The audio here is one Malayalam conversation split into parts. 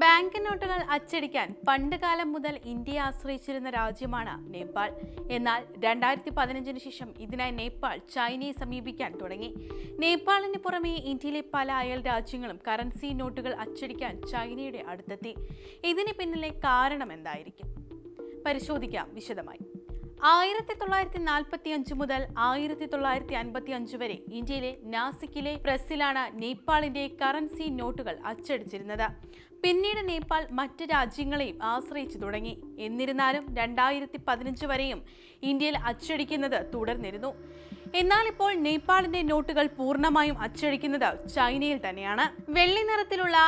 ബാങ്ക് നോട്ടുകൾ അച്ചടിക്കാൻ പണ്ട് കാലം മുതൽ ഇന്ത്യയെ ആശ്രയിച്ചിരുന്ന രാജ്യമാണ് നേപ്പാൾ. എന്നാൽ രണ്ടായിരത്തി പതിനഞ്ചിന് ശേഷം ഇതിനായി നേപ്പാൾ ചൈനയെ സമീപിക്കാൻ തുടങ്ങി. നേപ്പാളിന് പുറമേ ഇന്ത്യയിലെ പല അയൽ രാജ്യങ്ങളും കറൻസി നോട്ടുകൾ അച്ചടിക്കാൻ ചൈനയുടെ അടുത്തെത്തി. ഇതിന് പിന്നിലെ കാരണം എന്തായിരിക്കും? പരിശോധിക്കാം വിശദമായി. ആയിരത്തി തൊള്ളായിരത്തി നാൽപ്പത്തി അഞ്ച് മുതൽ ആയിരത്തി തൊള്ളായിരത്തി അൻപത്തി അഞ്ച് വരെ ഇന്ത്യയിലെ നാസിക്കിലെ പ്രസ്സിലാണ് നേപ്പാളിന്റെ കറൻസി നോട്ടുകൾ അച്ചടിച്ചിരുന്നത്. പിന്നീട് നേപ്പാൾ മറ്റ് രാജ്യങ്ങളെയും ആശ്രയിച്ചു തുടങ്ങി. എന്നിരുന്നാലും രണ്ടായിരത്തി പതിനഞ്ച് വരെയും ഇന്ത്യയിൽ അച്ചടിക്കുന്നത് തുടർന്നിരുന്നു. എന്നാൽ ഇപ്പോൾ നേപ്പാളിന്റെ നോട്ടുകൾ പൂർണമായും അച്ചടിക്കുന്നത് ചൈനയിൽ തന്നെയാണ്. വെള്ളി നിറത്തിലുള്ള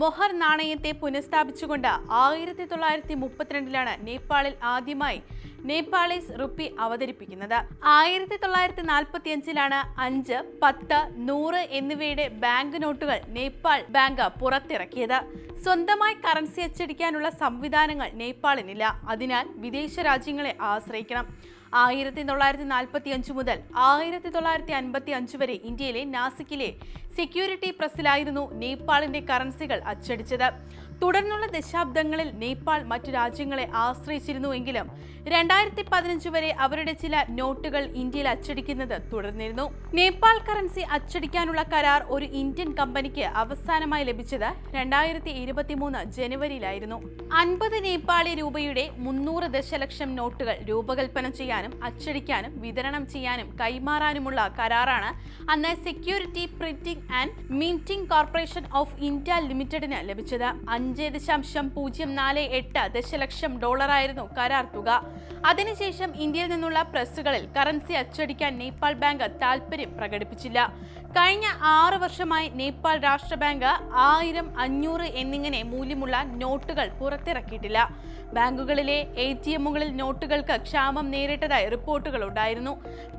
മൊഹർ നാണയത്തെ പുനഃസ്ഥാപിച്ചുകൊണ്ട് ആയിരത്തി തൊള്ളായിരത്തി മുപ്പത്തിരണ്ടിലാണ് നേപ്പാളിൽ ആദ്യമായി നേപ്പാളീസ് റുപ്പി അവതരിപ്പിക്കുന്നത്. ആയിരത്തി തൊള്ളായിരത്തി നാൽപ്പത്തി അഞ്ചിലാണ് അഞ്ച് പത്ത് നൂറ് എന്നിവയുടെ ബാങ്ക് നോട്ടുകൾ നേപ്പാൾ ബാങ്ക് പുറത്തിറക്കിയത്. സ്വന്തമായി കറൻസി അച്ചടിക്കാനുള്ള സംവിധാനങ്ങൾ നേപ്പാളിനില്ല. അതിനാൽ വിദേശ രാജ്യങ്ങളെ ആശ്രയിക്കണം. ആയിരത്തി തൊള്ളായിരത്തി നാൽപ്പത്തി അഞ്ച് മുതൽ ആയിരത്തി തൊള്ളായിരത്തി അൻപത്തി അഞ്ച് വരെ ഇന്ത്യയിലെ നാസിക്കിലെ സെക്യൂരിറ്റി പ്രസ്സിലായിരുന്നു നേപ്പാളിന്റെ കറൻസികൾ അച്ചടിച്ചത്. തുടർന്നുള്ള ദശാബ്ദങ്ങളിൽ നേപ്പാൾ മറ്റു രാജ്യങ്ങളെ ആശ്രയിച്ചിരുന്നുവെങ്കിലും രണ്ടായിരത്തി പതിനഞ്ച് വരെ അവരുടെ ചില നോട്ടുകൾ ഇന്ത്യയിൽ അച്ചടിക്കുന്നത് തുടർന്നിരുന്നു. നേപ്പാൾ കറൻസി അച്ചടിക്കാനുള്ള കരാർ ഒരു ഇന്ത്യൻ കമ്പനിക്ക് അവസാനമായി ലഭിച്ചത് രണ്ടായിരത്തി ഇരുപത്തിമൂന്ന് ജനുവരിയിലായിരുന്നു. അൻപത് നേപ്പാളി രൂപയുടെ മുന്നൂറ് ദശലക്ഷം നോട്ടുകൾ രൂപകൽപ്പന ചെയ്യാനും അച്ചടിക്കാനും വിതരണം ചെയ്യാനും കൈമാറാനുമുള്ള കരാറാണ് അന്ന് security printing and minting corporation of India ലിമിറ്റഡിന് ലഭിച്ചത്. അഞ്ച് ദശാംശം പൂജ്യം നാല് എട്ട് ദശലക്ഷം ഡോളറായിരുന്നു കരാർ തുക. അതിനുശേഷം ഇന്ത്യയിൽ നിന്നുള്ള പ്രസ്സുകളിൽ കറൻസി അച്ചടിക്കാൻ നേപ്പാൾ ബാങ്ക് താൽപ്പര്യം പ്രകടിപ്പിച്ചില്ല. കഴിഞ്ഞ ആറ് വർഷമായി നേപ്പാൾ രാഷ്ട്ര ബാങ്ക് ആയിരം അഞ്ഞൂറ് എന്നിങ്ങനെ മൂല്യമുള്ള നോട്ടുകൾ പുറത്തിറക്കിയിട്ടില്ല. ബാങ്കുകളിലെ എ ടി എമ്മുകളിൽ നോട്ടുകൾക്ക് ക്ഷാമം നേരിട്ടതായി റിപ്പോർട്ടുകൾ ഉണ്ടായിരുന്നു.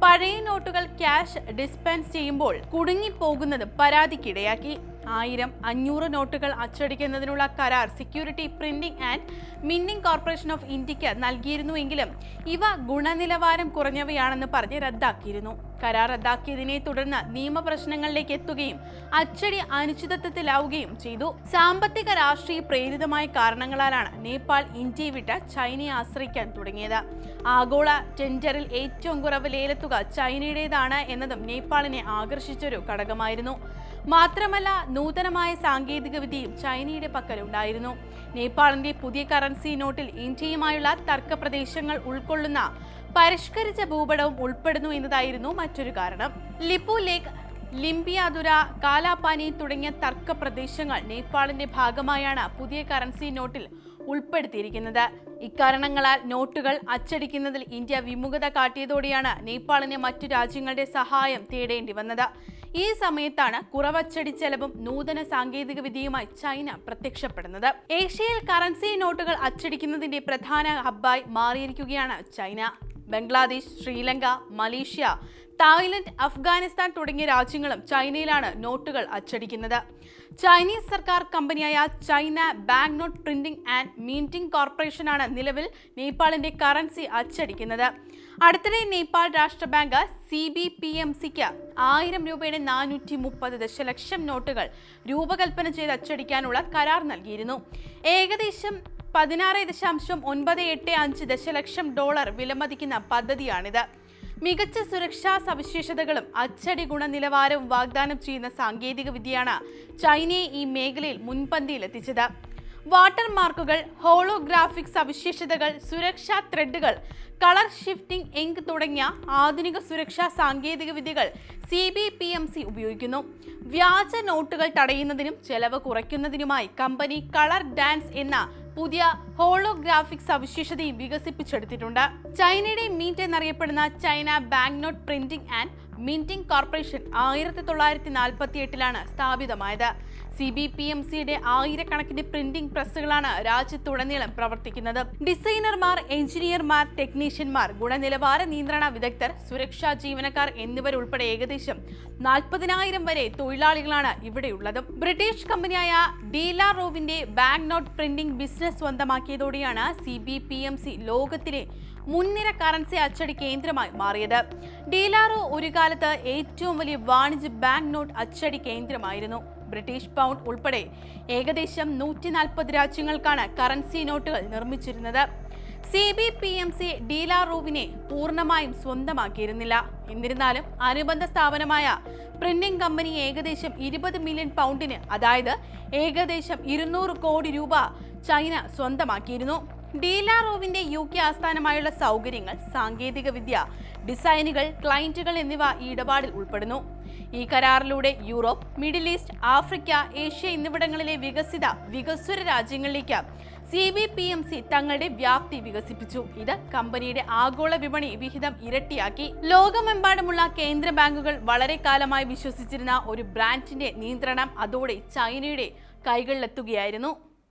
പഴയ നോട്ടുകൾ ക്യാഷ് ഡിസ്പെൻസ് ചെയ്യുമ്പോൾ കുടുങ്ങിപ്പോകുന്നത് പരാതിക്കിടയാക്കി. ആയിരം അഞ്ഞൂറ് നോട്ടുകൾ അച്ചടിക്കുന്നതിനുള്ള കരാർ security printing and minting corporation of ഇന്ത്യയ്ക്ക് നൽകിയിരുന്നുവെങ്കിലും ഇവ ഗുണനിലവാരം കുറഞ്ഞവയാണെന്ന് പറഞ്ഞ് റദ്ദാക്കിയിരുന്നു. കരാർ റദ്ദാക്കിയതിനെ തുടർന്ന് നിയമപ്രശ്നങ്ങളിലേക്ക് എത്തുകയും അച്ചടി അനിശ്ചിതത്വത്തിലാവുകയും ചെയ്തു. സാമ്പത്തിക രാഷ്ട്രീയ പ്രേരിതമായ കാരണങ്ങളാലാണ് നേപ്പാൾ ഇന്ത്യയെ വിട്ട് ചൈനയെ ആശ്രയിക്കാൻ തുടങ്ങിയത്. ആഗോള ടെൻഡറിൽ ഏറ്റവും കുറവ് ലേലത്തുക ചൈനയുടേതാണ് എന്നതും നേപ്പാളിനെ ആകർഷിച്ചൊരു ഘടകമായിരുന്നു. മാത്രമല്ല നൂതനമായ സാങ്കേതിക വിദ്യയും ചൈനയുടെ പക്കലുണ്ടായിരുന്നു. നേപ്പാളിന്റെ പുതിയ കറൻസി നോട്ടിൽ ഇന്ത്യയുമായുള്ള തർക്ക പ്രദേശങ്ങൾ ഉൾക്കൊള്ളുന്ന പരിഷ്കരിച്ച ഭൂപടവും ഉൾപ്പെടുന്നു എന്നതായിരുന്നു മറ്റൊരു കാരണം. ലിപ്പു ലേക്ക് ലിംബിയാതുര കാലാപാനി തുടങ്ങിയ തർക്ക പ്രദേശങ്ങൾ നേപ്പാളിന്റെ ഭാഗമായാണ് പുതിയ കറൻസി നോട്ടിൽ ഉൾപ്പെടുത്തിയിരിക്കുന്നത്. ഇക്കാരണങ്ങളാൽ നോട്ടുകൾ അച്ചടിക്കുന്നതിൽ ഇന്ത്യ വിമുഖത കാട്ടിയതോടെയാണ് നേപ്പാളിന് മറ്റു രാജ്യങ്ങളുടെ സഹായം തേടേണ്ടി വന്നത്. ഈ സമയത്താണ് കുറവച്ചടി ചെലവും നൂതന സാങ്കേതിക വിദ്യയുമായി ചൈന പ്രത്യക്ഷപ്പെടുന്നത്. ഏഷ്യയിൽ കറൻസി നോട്ടുകൾ അച്ചടിക്കുന്നതിന്റെ പ്രധാന ഹബ്ബായി മാറിയിരിക്കുകയാണ് China. Bangladesh Sri Lanka Malaysia Thailand Afghanistan തുടങ്ങിയ രാജ്യങ്ങളും ചൈനയിലാണ് നോട്ടുകൾ അച്ചടിക്കുന്നത്. ചൈനീസ് സർക്കാർ കമ്പനിയായ China bank note printing and minting കോർപ്പറേഷനാണ് നിലവിൽ നേപ്പാളിന്റെ കറൻസി അച്ചടിക്കുന്നത്. അടുത്തിടെ Nepal Rastra bank C B P M സിക്ക് ആയിരം രൂപയുടെ നാനൂറ്റി മുപ്പത് ദശലക്ഷം നോട്ടുകൾ രൂപകൽപ്പന ചെയ്ത് അച്ചടിക്കാനുള്ള കരാർ നൽകിയിരുന്നു. ഏകദേശം പതിനാറ് ദശാംശം ഒൻപത് എട്ട് അഞ്ച് ദശലക്ഷം ഡോളർ വിലമതിക്കുന്ന പദ്ധതിയാണിത്. മികച്ച സുരക്ഷാ സവിശേഷതകളും അച്ചടി ഗുണനിലവാരവും വാഗ്ദാനം ചെയ്യുന്ന സാങ്കേതിക വിദ്യയാണ് ചൈനയെ ഈ മേഖലയിൽ മുൻപന്തിയിലെത്തിച്ചത് വാട്ടർമാർക്കുകൾ ഹോളോഗ്രാഫിക് സവിശേഷതകൾ സുരക്ഷാ ത്രെഡുകൾ കളർ ഷിഫ്റ്റിംഗ് ഇങ്ക് തുടങ്ങിയ ആധുനിക സുരക്ഷാ സാങ്കേതിക വിദ്യകൾ C B P M C ഉപയോഗിക്കുന്നു. വ്യാജ നോട്ടുകൾ തടയുന്നതിനും ചെലവ് കുറയ്ക്കുന്നതിനുമായി കമ്പനി കളർ ഡാൻസ് എന്ന പുതിയ ഹോളോഗ്രാഫിക് സവിശേഷതയും വികസിപ്പിച്ചെടുത്തിട്ടുണ്ട്. ചൈനയുടെ മീറ്റ് എന്നറിയപ്പെടുന്ന China bank note printing and minting corporation ആയിരത്തി തൊള്ളായിരത്തി നാൽപ്പത്തി എട്ടിലാണ് സ്ഥാപിതമായത്. സി ബി പി എം സിയുടെ ആയിരക്കണക്കിന് പ്രിന്റിംഗ് പ്രസ്സുകളാണ് രാജ്യത്തുടനീളം പ്രവർത്തിക്കുന്നത്. ഡിസൈനർമാർ എഞ്ചിനീയർമാർ ടെക്നീഷ്യന്മാർ ഗുണനിലവാര നിയന്ത്രണ വിദഗ്ധർ സുരക്ഷാ ജീവനക്കാർ എന്നിവരുൾപ്പെടെ ഏകദേശം നാൽപ്പതിനായിരം വരെ തൊഴിലാളികളാണ് ഇവിടെയുള്ളത്. ബ്രിട്ടീഷ് കമ്പനിയായ ഡീലാറോവിന്റെ bank note printing business സ്വന്തമാക്കിയതോടെയാണ് C B P M C ലോകത്തിലെ മുൻനിര കറൻസി അച്ചടി കേന്ദ്രമായി മാറിയത്. ഡീലാറോ ഒരു കാലത്ത് ഏറ്റവും വലിയ വാണിജ്യ ബാങ്ക് നോട്ട് അച്ചടി കേന്ദ്രമായിരുന്നു. ബ്രിട്ടീഷ് പൗണ്ട് ഉൾപ്പെടെ ഏകദേശം നൂറ്റി നാൽപ്പത് രാജ്യങ്ങൾക്കാണ് കറൻസി നോട്ടുകൾ നിർമ്മിച്ചിരുന്നത്. C B P M C ഡീലാറൂവിനെ പൂർണമായും സ്വന്തമാക്കിയിരുന്നില്ല. എന്നിരുന്നാലും അനുബന്ധ സ്ഥാപനമായ പ്രിന്റിംഗ് കമ്പനി ഏകദേശം ഇരുപത് മില്യൺ പൗണ്ടിന് അതായത് ഏകദേശം ഇരുന്നൂറ് കോടി രൂപ ചൈന സ്വന്തമാക്കിയിരുന്നു. ഡീലാറോവിന്റെ യു കെ ആസ്ഥാനമായുള്ള സൗകര്യങ്ങൾ സാങ്കേതിക വിദ്യ ഡിസൈനുകൾ ക്ലയന്റുകൾ എന്നിവ ഈ ഇടപാടിൽ ഉൾപ്പെടുന്നു. ഈ കരാറിലൂടെ Europe Middle East Africa Asia എന്നിവിടങ്ങളിലെ വികസിത വികസ്വര രാജ്യങ്ങളിലേക്ക് C B P M C തങ്ങളുടെ വ്യാപ്തി വികസിപ്പിച്ചു. ഇത് കമ്പനിയുടെ ആഗോള വിപണി വിഹിതം ഇരട്ടിയാക്കി. ലോകമെമ്പാടുമുള്ള കേന്ദ്ര ബാങ്കുകൾ വളരെ കാലമായി വിശ്വസിച്ചിരുന്ന ഒരു ബ്രാൻഡിന്റെ നിയന്ത്രണം അതോടെ ചൈനയുടെ കൈകളിലെത്തുകയായിരുന്നു.